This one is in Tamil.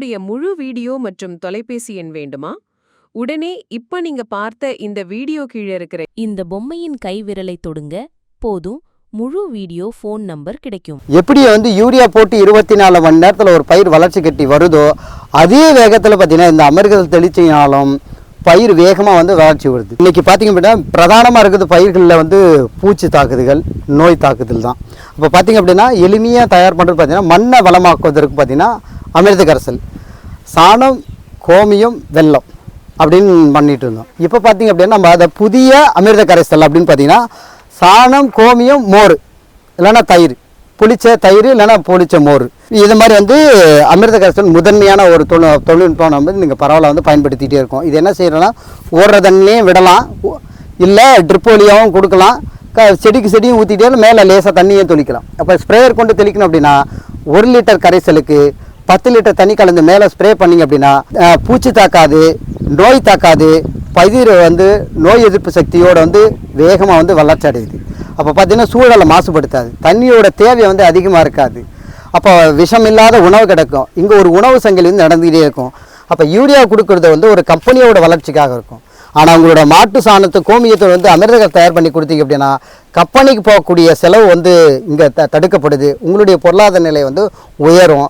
தயாரிப்புடைய முழு வீடியோ மற்றும் தொலைபேசி எண் வேண்டுமா? உடனே இப்ப நீங்க பார்த்த இந்த வீடியோ கீழே இருக்கிற இந்த பொம்மையின் கைவிரலை தொடுங்க போதும் முழு வீடியோ ஃபோன் நம்பர் கிடைக்கும். எப்படி வந்து யூரியா போட்டு இருபத்தி நாலு மணி நேரத்தில் ஒரு பயிர் வளர்ச்சி கட்டி வருதோ அதே வேகத்தில் பார்த்தீங்கன்னா இந்த அமெரிக்கத்தில் தெளிச்சினாலும் பயிர் வேகமாக வந்து வளர்ச்சி வருது. இன்றைக்கி பார்த்தீங்க அப்படின்னா பிரதானமாக இருக்குது பயிர்களில் வந்து பூச்சி தாக்குதல்கள் நோய் தாக்குதல் தான். இப்போ பார்த்தீங்க அப்படின்னா எளிமையாக தயார் பண்ணுறது பார்த்தீங்கன்னா மண்ணை வளமாக்குவதற்கு பார்த்தீங்கன்னா அமிர்தகரசல் சாணம் கோமியம் வெல்லம் அப்படின்னு பண்ணிட்டு இருந்தோம் இப்போ பார்த்தீங்க அப்படின்னா நம்ம அதை புதிய அமிர்த கரைசல் அப்படின்னு பார்த்தீங்கன்னா சாணம் கோமியம் மோர் இல்லைன்னா தயிர். புளிச்ச தயிர் இல்லைன்னா புளிச்ச மோர். இது மாதிரி வந்து அமிர்த கரைசல் முதன்மையான ஒரு தொழில் தொழில்நுட்பம் நம்ம வந்து நீங்கள் பரவாயில்ல வந்து பயன்படுத்திகிட்டே இருக்கோம். இது என்ன செய்யறோம்னா ஓடுற தண்ணிலையும் விடலாம். இல்லை ட்ரிப் வழியாகவும் கொடுக்கலாம். க செடிக்கு செடியும் ஊற்றிட்டே மேலே லேசாக தண்ணியும் தெளிக்கலாம். அப்போ ஸ்ப்ரேயர் கொண்டு தெளிக்கணும் அப்படின்னா ஒரு லிட்டர் கரைசலுக்கு பத்து லிட்டர் தண்ணி கலந்து மேலே ஸ்ப்ரே பண்ணிங்க அப்படின்னா பூச்சி தாக்காது நோய் தாக்காது பயிர் வந்து நோய் எதிர்ப்பு சக்தியோட வந்து வேகமாக வந்து வளர்ச்சி அடையுது. அப்போ பார்த்தீங்கன்னா சூழலை மாசுபடுத்தாது. தண்ணியோட தேவை வந்து அதிகமாக இருக்காது. அப்போ விஷம் இல்லாத உணவு கிடைக்கும். இங்கே ஒரு உணவு சங்கிலி வந்து நடந்துகிட்டே இருக்கும். அப்போ யூரியா கொடுக்குறது வந்து ஒரு கம்பெனியோட வளர்ச்சிக்காக இருக்கும். ஆனால் உங்களோட மாட்டு சாணத்தை கோமியத்தை வந்து அமிர்தங்கள் தயார் பண்ணி கொடுத்தீங்க அப்படின்னா கம்பெனிக்கு போகக்கூடிய செலவு வந்து இங்கே த தடுக்கப்படுது. உங்களுடைய பொருளாதார நிலை வந்து உயரும்.